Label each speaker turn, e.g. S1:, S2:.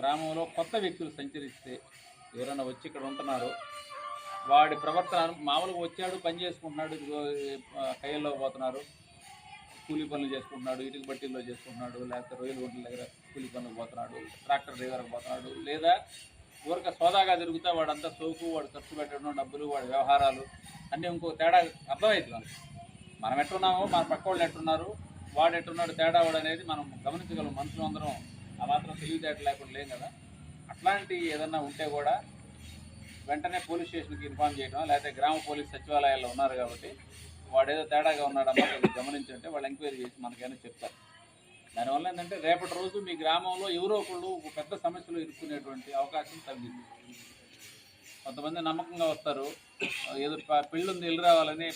S1: గ్రామంలో కొత్త వ్యక్తులు సంచరిస్తే ఎవరైనా వచ్చి ఇక్కడ ఉంటున్నారు వాడి ప్రవర్తన మామూలుగా వచ్చాడు పని చేసుకుంటున్నాడు కయ్యల్లో పోతున్నారు కూలీ పనులు చేసుకుంటున్నాడు ఇటుక బట్టీల్లో చేసుకుంటున్నాడు లేకపోతే రొయ్యల గుంటల దగ్గర కూలీ పనులకు పోతున్నాడు ట్రాక్టర్ డ్రైవర్కి పోతున్నాడు లేదా ఊరక సోదాగా తిరుగుతా వాడంతా సోకు వాడు ఖర్చు పెట్టడం డబ్బులు వాడి వ్యవహారాలు అన్నీ ఇంకో తేడా అర్థమవుతుంది మనకి. మనం ఎట్టున్నామో మన పక్క వాళ్ళు ఎట్టున్నారు వాడు ఎట్టున్నాడు తేడా వాడు అనేది మనం గమనించగలం మనుషులు అందరం ఆ మాత్రం తెలివితేటలు లేకుండా లేం కదా. అట్లాంటి ఏదన్నా ఉంటే కూడా వెంటనే పోలీస్ స్టేషన్కి ఇన్ఫార్మ్ చేయడం లేకపోతే గ్రామ పోలీస్ సచివాలయాల్లో ఉన్నారు కాబట్టి వాడు ఏదో తేడాగా ఉన్నాడమ్మా కొంచెం గమనించంటే వాళ్ళు ఎంక్వైరీ చేసి మనకైనా చెప్తారు. దానివల్ల ఏంటంటే రేపటి రోజు మీ గ్రామంలో ఎవరో ఒకళ్ళు ఒక పెద్ద సమస్యలో ఇరుక్కునేటువంటి అవకాశం తగ్గింది. కొంతమంది నమ్మకంగా వస్తారు. ఏదో పెళ్ళి ఉంది వెళ్ళి రావాలని